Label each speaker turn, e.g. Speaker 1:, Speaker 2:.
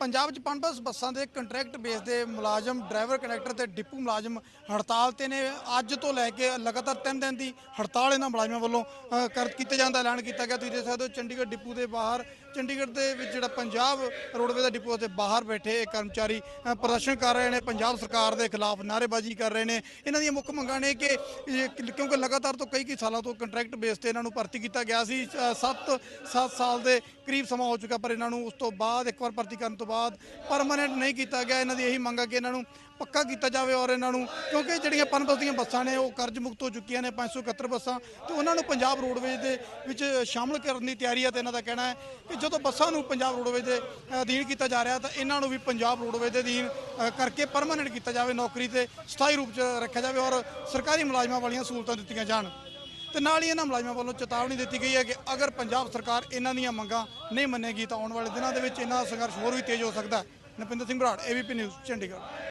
Speaker 1: ਪੰਜਾਬ 'ਚ ਪੰਜ ਬੱਸਾਂ ਦੇ ਕੰਟਰੈਕਟ ਬੇਸ ਦੇ ਮੁਲਾਜ਼ਮ ਡਰਾਈਵਰ ਕੰਡਕਟਰ ਤੇ ਡਿਪੂ ਮੁਲਾਜ਼ਮ ਹੜਤਾਲ ਤੇ ਨੇ। ਅੱਜ ਤੋਂ ਲੈ ਕੇ ਲਗਾਤਾਰ 3 ਦਿਨ ਦੀ ਹੜਤਾਲ ਇਹਨਾਂ ਮੁਲਾਜ਼ਮਾਂ ਵੱਲੋਂ ਅ, ਕਰ ਕੀਤੇ ਜਾਣ ਦਾ ਐਲਾਨ ਕੀਤਾ ਗਿਆ। ਤੁਸੀਂ ਦੇਖ ਸਕਦੇ ਹੋ ਚੰਡੀਗੜ੍ਹ ਡਿਪੂ ਦੇ ਬਾਹਰ ਚੰਡੀਗੜ੍ਹ ਦੇ ਵਿੱਚ ਜਿਹੜਾ ਪੰਜਾਬ ਰੋਡਵੇ ਦਾ ਡਿਪੂ ਦੇ ਬਾਹਰ ਬੈਠੇ ਇਹ ਕਰਮਚਾਰੀ ਅ, ਪ੍ਰਦਰਸ਼ਨ ਕਰ ਰਹੇ ਨੇ। ਪੰਜਾਬ ਸਰਕਾਰ ਦੇ ਖਿਲਾਫ ਨਾਅਰੇਬਾਜ਼ੀ ਕਰ ਰਹੇ ਨੇ। ਇਹਨਾਂ ਦੀਆਂ ਮੁੱਖ ਮੰਗਾਂ ਨੇ ਕਿ ਇਹ ਕਿ- ਕਿਉਂਕਿ ਲਗਾਤਾਰ ਤੋਂ ਕਈ ਕਈ ਸਾਲਾਂ ਤੋਂ ਕੰਟਰੈਕਟ ਬੇਸ ਤੇ ਇਹਨਾਂ ਨੂੰ ਭਰਤੀ ਕੀਤਾ ਗਿਆ ਸੀ। 7 7 ਸਾਲ ਦੇ ਕਰੀਬ ਸਮਾਂ ਹੋ ਚੁੱਕਾ ਪਰ ਇਹਨਾਂ ਨੂੰ ਉਸ ਤੋਂ ਬਾਅਦ ਇੱਕ ਵਾਰ ਭਰਤੀ ਕਰਨ ਤੋਂ ਬਾਅਦ ਬਾਅਦ ਪਰਮਾਨੈਂਟ ਨਹੀਂ ਕੀਤਾ ਗਿਆ। ਇਹਨਾਂ ਦੀ ਇਹੀ ਮੰਗ ਹੈ ਕਿ ਇਹਨਾਂ ਨੂੰ ਪੱਕਾ ਕੀਤਾ ਜਾਵੇ ਔਰ ਇਹਨਾਂ ਨੂੰ, ਕਿਉਂਕਿ ਜਿਹੜੀਆਂ ਪਨਬਸ ਦੀਆਂ ਬੱਸਾਂ ਨੇ, ਉਹ ਕਰਜ਼ ਮੁਕਤ ਹੋ ਚੁੱਕੀਆਂ ਨੇ 571 ਬੱਸਾਂ। ਤੇ ਉਹਨਾਂ ਨੂੰ ਪੰਜਾਬ ਰੋਡਵੇਜ਼ ਦੇ ਵਿੱਚ ਸ਼ਾਮਲ ਕਰਨ ਦੀ ਤਿਆਰੀ ਹੈ ਤੇ ਇਹਨਾਂ ਦਾ ਕਹਿਣਾ ਹੈ ਕਿ ਜਦੋਂ ਬੱਸਾਂ ਨੂੰ ਪੰਜਾਬ ਰੋਡਵੇਜ਼ ਦੇ ਅਧੀਨ ਕੀਤਾ ਜਾ ਰਿਹਾ, ਤਾਂ ਇਹਨਾਂ ਨੂੰ ਵੀ ਪੰਜਾਬ ਰੋਡਵੇਜ਼ ਦੇ ਅਧੀਨ ਕਰਕੇ ਪਰਮਾਨੈਂਟ ਕੀਤਾ ਜਾਵੇ ਨੌਕਰੀ ਤੇ ਸਥਾਈ ਰੂਪ 'ਚ ਰੱਖਿਆ ਜਾਵੇ ਔਰ ਸਰਕਾਰੀ ਮੁਲਾਜ਼ਮਾਂ ਵਾਲੀਆਂ ਸਹੂਲਤਾਂ ਦਿੱਤੀਆਂ ਜਾਣ। ਤੇ ਨਾਲ ਹੀ ਇਹਨਾਂ ਮੁਲਾਜ਼ਮਾਂ ਵੱਲੋਂ ਚੇਤਾਵਨੀ ਦਿੱਤੀ ਗਈ ਹੈ ਕਿ ਅਗਰ ਪੰਜਾਬ ਸਰਕਾਰ ਇਹਨਾਂ ਦੀਆਂ ਮੰਗਾਂ ਨਹੀਂ ਮੰਨੇਗੀ ਤਾਂ ਆਉਣ ਵਾਲੇ ਦਿਨਾਂ ਦੇ ਵਿੱਚ ਇਹਨਾਂ ਦਾ ਸੰਘਰਸ਼ ਹੋਰ ਵੀ ਤੇਜ਼ ਹੋ ਸਕਦਾ ਹੈ। Napinder Singh Brar ABP news Chandigarh.